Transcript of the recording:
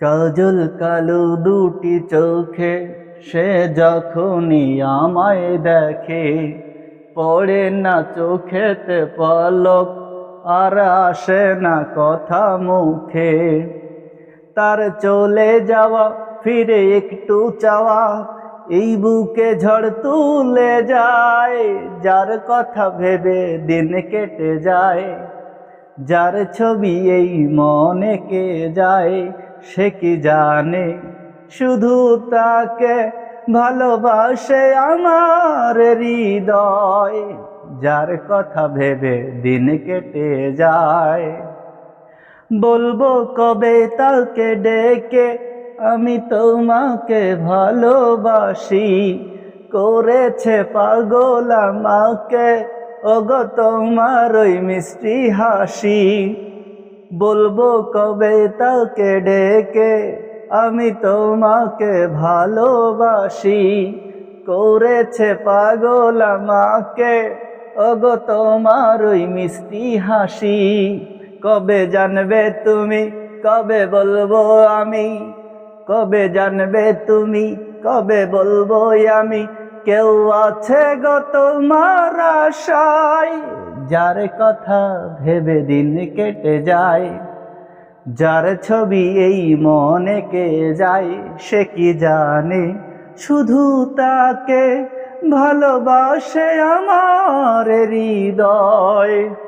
কাজল কালো দুটি চোখে, সে যখনই আমায় দেখে, পড়ে না চোখেতে পলক, আর আসে না কথা মুখে। তার চলে যাওয়া, ফিরে একটু চাওয়া, এই বুকে ঝড় তুলে যায়, যার কথা ভেবে দিন কেটে যায়, যার ছবি এই মনে কে যায় সে কি জানে? শুধু তাকে ভালোবাসে আমার হৃদয়, যার কথা ভেবে দিন কেটে যায়। বলব, কবে তাকে ডেকে আমি তোমাকে ভালোবাসি? করেছে পাগল আমাকে, ওগো তোমার ওই মিষ্টি হাসি। বলব কবে তাকে ডেকে? আমি তোমাকে ভালোবাসি। করেছে পাগল আমাকে। ওগো তোমার ওই মিষ্টি হাসি। কবে জানবে তুমি? কবে বলব আমি? কবে জানবে তুমি? কবে বলব আমি? কেউ আছে গো তোমার আশায়? যার কথা ভেবে দিন কেটে যায়। যার ছবি এই মনে কে যায়, সে কি জানে? শুধু তাকে ভালোবাসে আমার হৃদয়।